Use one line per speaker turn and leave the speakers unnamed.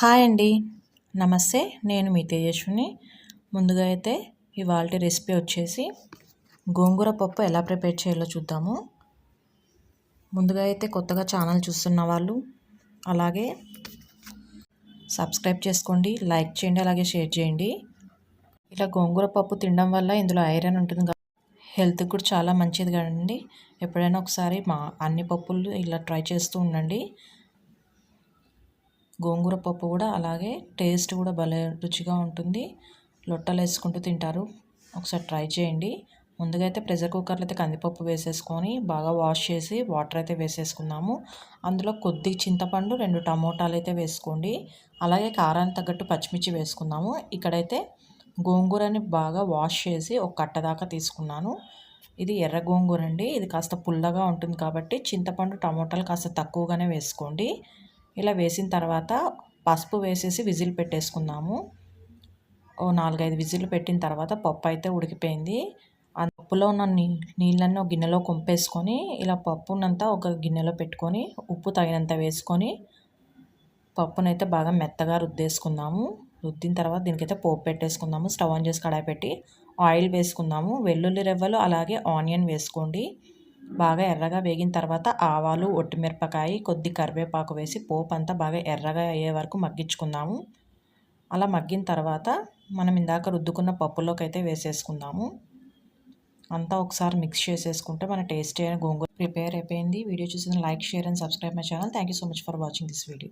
Hi అండి. నమస్తే నేను మీ తేజస్విని. ముందుగా అయితే ఇవాళ రెసిపీ వచ్చేసి గోంగూర పప్పు ఎలా ప్రిపేర్ చేయాలో చూద్దాము. ముందుగా అయితే కొత్తగా ఛానల్ చూస్తున్న వాళ్ళు అలాగే సబ్స్క్రైబ్ చేసుకోండి లైక్ చేయండి అలాగే షేర్ చేయండి. ఇలా గోంగూర పప్పు తినడం వల్ల ఇందులో ఐరన్ ఉంటుంది హెల్త్కి కూడా చాలా మంచిది కదండి. ఎప్పుడైనా ఒకసారి మా అన్ని పప్పులు ఇలా ట్రై చేస్తూ ఉండండి. గోంగూర పప్పు కూడా అలాగే టేస్ట్ కూడా భలే రుచిగా ఉంటుంది. లొట్టలు వేసుకుంటూ తింటారు. ఒకసారి ట్రై చేయండి. ముందుగా అయితే ప్రెషర్ కుక్కర్లో అయితే కందిపప్పు వేసేసుకొని బాగా వాష్ చేసి వాటర్ అయితే వేసేసుకున్నాము అందులో కొద్ది చింతపండు రెండు టమోటాలు అయితే వేసుకోండి. అలాగే కారానికి తగ్గట్టు పచ్చిమిర్చి వేసుకున్నాము ఇక్కడైతే గోంగూరని బాగా వాష్ చేసి ఒక కట్ట దాకా తీసుకున్నాను. ఇది ఎర్ర గోంగూర అండి ఇది కాస్త పుల్లగా ఉంటుంది కాబట్టి చింతపండు టమోటాలు కాస్త తక్కువగానే వేసుకోండి. ఇలా వేసిన తర్వాత పసుపు వేసేసి విజిల్ పెట్టేసుకుందాము. ఓ నాలుగైదు విజిల్ పెట్టిన తర్వాత పప్పు అయితే ఉడికిపోయింది. ఆ పప్పులో ఉన్న నీ నీళ్ళన్నీ ఒక గిన్నెలో కొంపేసుకొని ఇలా పప్పునంతా ఒక గిన్నెలో పెట్టుకొని ఉప్పు తగినంత వేసుకొని పప్పునైతే బాగా మెత్తగా రుద్దేసుకుందాము. రుద్దిన తర్వాత దీనికైతే పోపు పెట్టేసుకుందాము. స్టవ్ ఆన్ చేసి కడాయి పెట్టి ఆయిల్ వేసుకుందాము. వెల్లుల్లి రెవ్వలు అలాగే ఆనియన్ వేసుకోండి. బాగా ఎర్రగా వేగిన తర్వాత ఆవాలు ఒట్టిమిరపకాయ కొద్ది కరివేపాకు వేసి పోపు అంతా బాగా ఎర్రగా అయ్యే వరకు మగ్గించుకుందాము. అలా మగ్గిన తర్వాత మనం ఇందాక రుద్దుకున్న పప్పులోకి అయితే వేసేసుకుందాము. అంతా ఒకసారి మిక్స్ చేసేసుకుంటే మన టేస్టీ అయిన గోంగూర ప్రిపేర్ అయిపోయింది. వీడియో చూసిన like share and subscribe my channel. Thank you so much for watching this video.